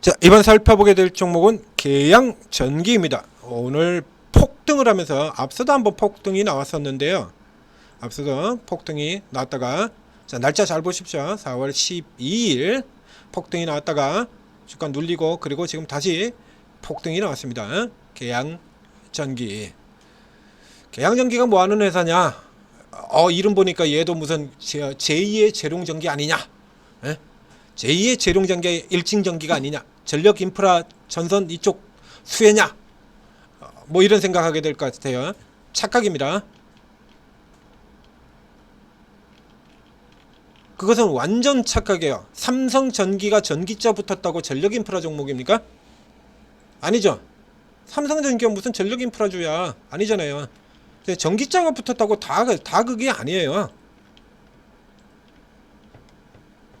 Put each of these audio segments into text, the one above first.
자, 이번 살펴보게 될 종목은 계양 전기입니다. 오늘 폭등을 하면서 앞서도 한번 폭등이 나왔었는데요. 앞서도 폭등이 나왔다가 자, 날짜 잘 보십시오. 4월 12일 폭등이 나왔다가 주가 눌리고 그리고 지금 다시 폭등이 나왔습니다. 계양 전기. 계양 전기가 뭐 하는 회사냐? 어, 이름 보니까 얘도 무슨 제- 제2의 재룡전기 아니냐? 예? 제2의 재룡전기 일진전기가 아니냐 전력 인프라 전선 이쪽 수혜냐 어, 뭐 이런 생각하게 될 것 같아요. 착각입니다. 그것은 완전 착각이에요. 삼성전기가 전기자 붙었다고 전력 인프라 종목입니까? 아니죠. 삼성전기가 무슨 전력 인프라주야. 아니잖아요. 전기자가 붙었다고 다, 그- 다 그게 아니에요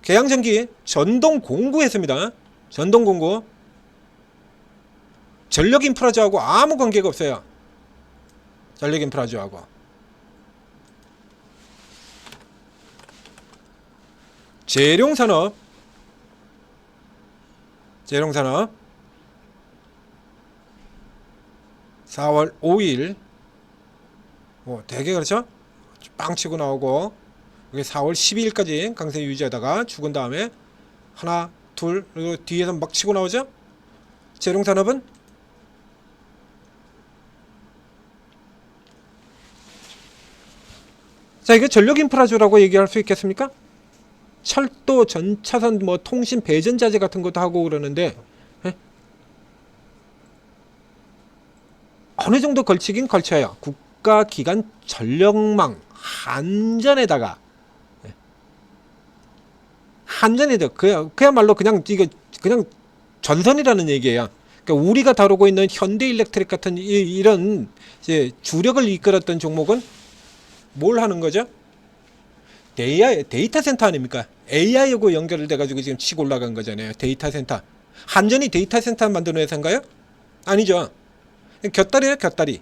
계양전기 전동 공구 했습니다. 전동 공구. 전력 인프라주하고 아무 관계가 없어요. 전력 인프라주하고. 재룡산업. 재룡산업. 4월 5일. 뭐 되게 그렇죠? 빵 치고 나오고 이게 4월 12일까지 강세 유지하다가 죽은 다음에 하나, 둘, 그리고 뒤에서 막 치고 나오죠? 재룡산업은 자, 이게 전력 인프라주라고 얘기할 수 있겠습니까? 철도, 전차선, 뭐 통신 배전자재 같은 것도 하고 그러는데 예? 어느 정도 걸치긴 걸쳐요. 국가 기관 전력망 한전에다가 한전에도 그야 그야말로 그냥 이거 그냥 전선이라는 얘기예요. 그러니까 우리가 다루고 있는 현대일렉트릭 같은 이, 이런 이제 주력을 이끌었던 종목은 뭘 하는 거죠? 데이아, 데이터 센터 아닙니까? AI하고 연결돼 가지고 지금 치고 올라간 거잖아요. 데이터 센터. 한전이 데이터 센터 만드는 회사인가요? 아니죠. 곁다리예요, 곁다리.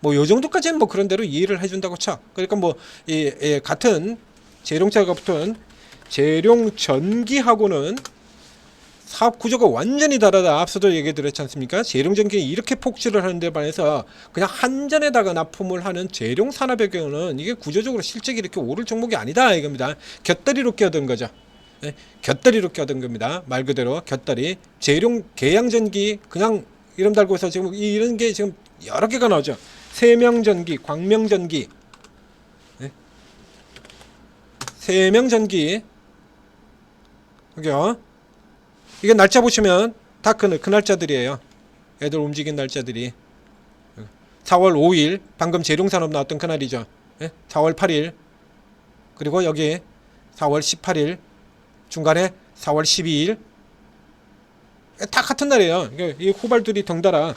뭐 요 정도까지는 뭐 그런 대로 이해를 해준다고 쳐. 그러니까 뭐 이, 이 같은 재룡차가 붙은 재룡 전기하고는 사업 구조가 완전히 다르다. 앞서도 얘기 드렸지 않습니까? 재룡 전기 이렇게 폭주를 하는데 반해서 그냥 한전에다가 납품을 하는 재룡 산업의 경우는 이게 구조적으로 실적이 이렇게 오를 종목이 아니다 이겁니다. 곁다리로 끼어든 거죠. 예, 곁다리로 끼어든 겁니다. 말 그대로 곁다리. 재룡 계양전기 그냥 이름 달고 해서 지금 이- 이런 게 지금 여러 개가 나오죠. 세명전기, 광명전기, 예? 세명전기 여기요. 이게 날짜 보시면 다 그 그 날짜들이에요. 애들 움직인 날짜들이 4월 5일 방금 재룡산업 나왔던 그날이죠. 예? 4월 8일 그리고 여기 4월 18일 중간에 4월 12일 다 같은 날이에요. 이 후발들이 덩달아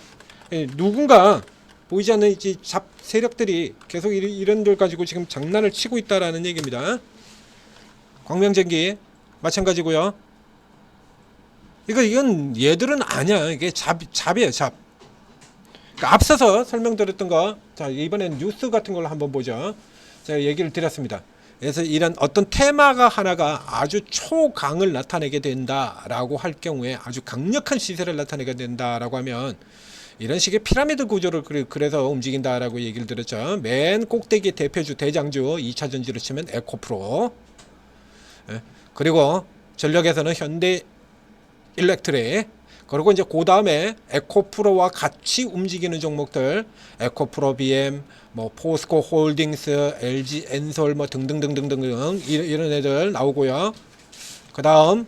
예, 누군가 보이지 않는 잡 세력들이 계속 이- 이런 들 가지고 지금 장난을 치고 있다라는 얘기입니다. 광명전기 마찬가지고요. 이거 이건 얘들은 아니야. 이게 잡 잡이에요, 잡. 그러니까 앞서서 설명드렸던 거, 자 이번엔 뉴스 같은 걸로 한번 보죠. 제가 얘기를 드렸습니다. 그래서 이런 어떤 테마가 하나가 아주 초강을 나타내게 된다라고 할 경우에 아주 강력한 시세를 나타내게 된다라고 하면 이런 식의 피라미드 구조를 그래- 그래서 움직인다라고 얘기를 드렸죠. 맨 꼭대기 대표주 대장주 2차 전지로 치면 에코프로. 예. 그리고 전력에서는 현대 일렉트릭 그리고 이제 그 다음에 에코프로와 같이 움직이는 종목들 에코프로 BM 뭐 포스코 홀딩스 LG 엔솔 뭐 등등등등등 이- 이런 애들 나오고요 그 다음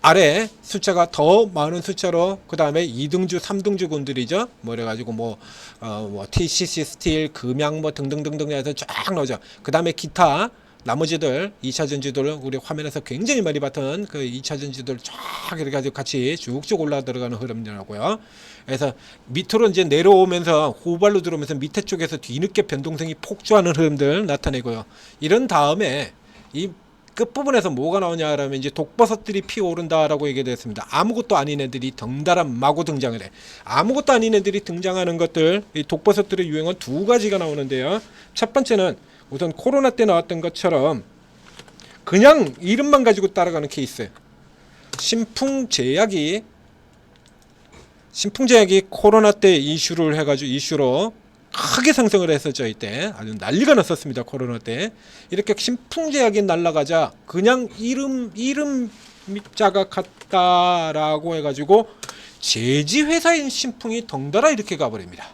아래 숫자가 더 많은 숫자로 그 다음에 2등주 3등주 군들이죠 뭐 그래가지고 뭐, 어, 뭐 TCC 스틸 금양 뭐 등등등등 해서 쫙 나오죠 그 다음에 기타 나머지들 2차 전지들 우리 화면에서 굉장히 많이 봤던 그 2차 전지들 쫙 이렇게 가지고 같이 쭉쭉 올라 들어가는 흐름이라고요. 그래서 밑으로 이제 내려오면서 후발로 들어오면서 밑에 쪽에서 뒤늦게 변동성이 폭주하는 흐름들 나타내고요. 이런 다음에 이 끝부분에서 뭐가 나오냐라면 이제 독버섯들이 피어오른다라고 얘기됐습니다. 아무것도 아닌 애들이 덩달아 마구 등장을 해. 아무것도 아닌 애들이 등장하는 것들, 이 독버섯들의 유행은 두 가지가 나오는데요. 첫 번째는 우선 코로나 때 나왔던 것처럼 그냥 이름만 가지고 따라가는 케이스. 신풍제약이 신풍제약이 코로나 때 이슈를 해가지고 이슈로 크게 상승을 했었죠 이때 아주 난리가 났었습니다 코로나 때 이렇게 신풍제약이 날라가자 그냥 이름 이름 자가 같다라고 해가지고 제지 회사인 신풍이 덩달아 이렇게 가버립니다.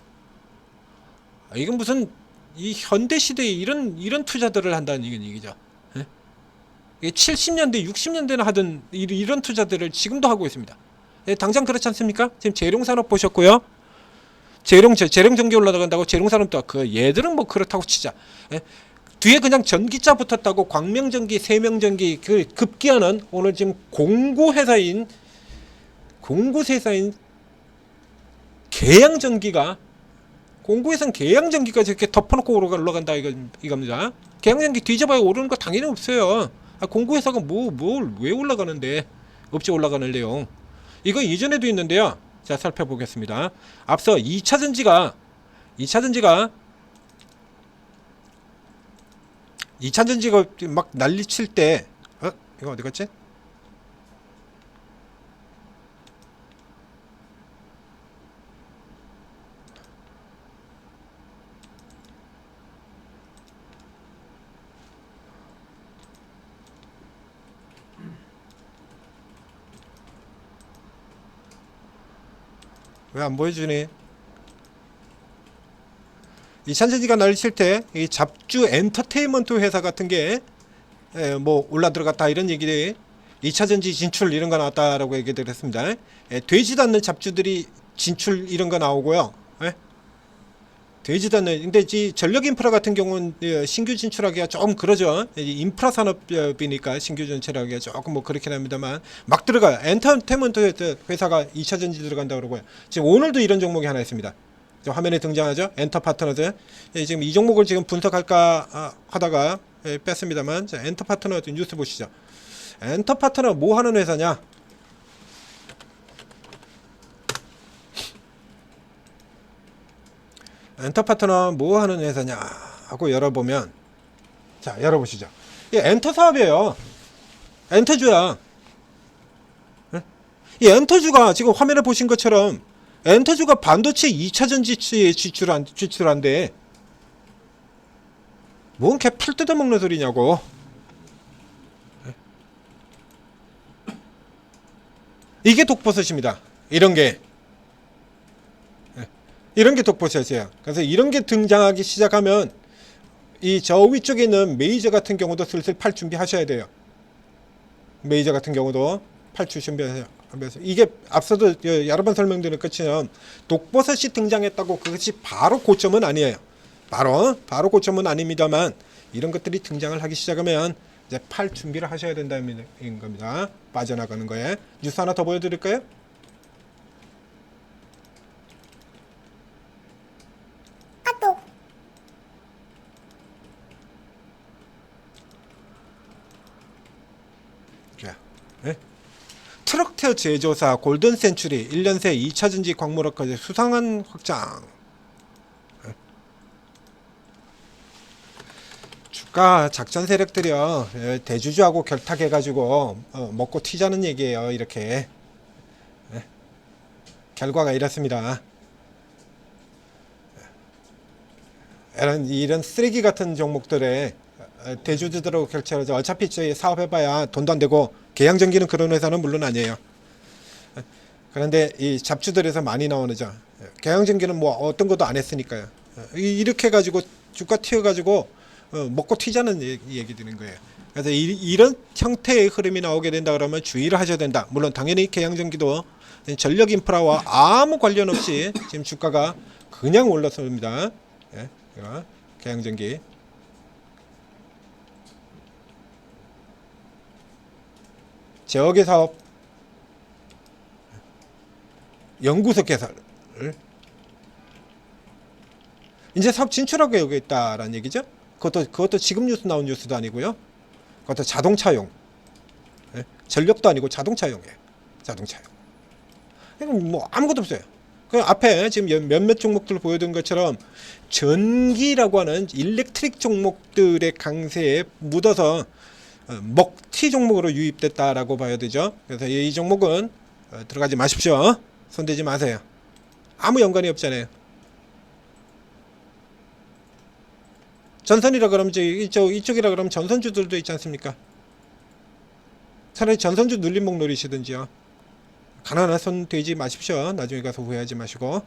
아, 이건 무슨 이 현대 시대에 이런 이런 투자들을 한다는 얘기죠. 예? 이게 70년대, 60년대나 하던 이- 이런 투자들을 지금도 하고 있습니다. 예, 당장 그렇지 않습니까? 지금 재룡 산업 보셨고요. 재룡 재- 재룡 전기 올라간다고 재룡 산업도 그 얘들은 뭐 그렇다고 치자. 예? 뒤에 그냥 전기차 붙었다고 광명전기, 세명전기 그 급기야는 오늘 지금 공구 회사인 공구 회사인 계양전기가 공구에선 계양전기가 저렇게 덮어놓고 올라간다 이거 이겁니다. 계양전기 뒤져봐야 오르는 거 당연히 없어요. 아, 공구 회사가 뭐 뭘 왜 올라가는데 없이 올라가는 내용. 이거 이전에도 있는데요. 자 살펴보겠습니다. 앞서 2차 전지가 2차 전지가 2차 전지가 막 난리 칠 때 어? 이거 어디 갔지? 왜 안 보여주니? 이 찬전지가 날칠 때 이 잡주 엔터테인먼트 회사 같은 게 뭐 올라 들어갔다 이런 얘기들 2차 전지 진출 이런 거 나왔다라고 얘기들 했습니다. 예, 되지도 않는 잡주들이 진출 이런 거 나오고요. 예? 되지도 않는 근데 이 전력 인프라 같은 경우는 예, 신규 진출하기가 조금 그러죠. 이 인프라 산업이니까 신규 진출하기가 조금 뭐 그렇긴 합니다만 막 들어가요. 엔터테인먼트 회사가 2차 전지 들어간다 그러고요. 지금 오늘도 이런 종목이 하나 있습니다. 저 화면에 등장하죠. 엔터 파트너즈. 예, 지금 이 종목을 지금 분석할까 아, 하다가 예, 뺐습니다만 자, 엔터 파트너 뉴스 보시죠. 엔터 파트너 뭐 하는 회사냐? 엔터 파트너 뭐 하는 회사냐 하고 열어보면 자 열어보시죠. 이 엔터 사업이에요. 엔터주야. 예? 이 엔터주가 지금 화면에 보신 것처럼 엔터주가 반도체 2차 전지에 지출한 지출한데 뭔개풀 뜯어 먹는 소리냐고. 예? 이게 독버섯입니다. 이런 게 예. 이런 게 독버섯이에요. 그래서 이런 게 등장하기 시작하면 이 저 위쪽에 있는 메이저 같은 경우도 슬슬 팔 준비하셔야 돼요. 메이저 같은 경우도 팔출 준비하면서 이게 앞서도 여- 여러 번 설명드린 것처럼 독버섯이 등장했다고 그것이 바로 고점은 아니에요. 바로 바로 고점은 아닙니다만 이런 것들이 등장을 하기 시작하면 이제 팔 준비를 하셔야 된다는 겁니다. 빠져나가는 거에 뉴스 하나 더 보여드릴까요? 예? 트럭터 제조사 골든 센츄리 1년 새 2차 전지 광물업까지 수상한 확장. 예. 주가 작전 세력들이요 예, 대주주하고 결탁해가지고 어, 먹고 튀자는 얘기예요 이렇게 예. 결과가 이렇습니다. 예. 이런 쓰레기 같은 종목들에 어, 대주주들하고 결착해서 어차피 저희 사업해봐야 돈도 안 되고 계양전기는 그런 회사는 물론 아니에요. 어, 그런데 이 잡주들에서 많이 나오는죠. 계양전기는 뭐 어떤 것도 안 했으니까요. 어, 이- 이렇게 가지고 주가 튀어가지고 어, 먹고 튀자는 얘- 얘기 드는 거예요. 그래서 이, 런 형태의 흐름이 나오게 된다 그러면 주의를 하셔야 된다. 물론 당연히 계양전기도 전력 인프라와 아무 관련 없이 지금 주가가 그냥 올랐습니다. 예, 계양전기. 지역의 사업 연구소 개설을 이제 사업 진출하고 여기 있다라는 얘기죠. 그것도 그것도 지금 뉴스 나온 뉴스도 아니고요. 그것도 자동차용 예? 전력도 아니고 자동차용이에요. 자동차용. 이건 뭐 아무것도 없어요. 그 앞에 지금 연- 몇몇 종목들 보여준 것처럼 전기라고 하는 일렉트릭 종목들의 강세에 묻어서 어, 먹튀 종목으로 유입됐다라고 봐야 되죠. 그래서 이 종목은 어, 들어가지 마십시오. 손대지 마세요. 아무 연관이 없잖아요. 전선이라 그러면 저 이쪽 이쪽이라 그러면 전선주들도 있지 않습니까? 차라리 전선주 눌림목 노리시든지요. 가난한 손 되지 마십시오. 나중에 가서 후회하지 마시고.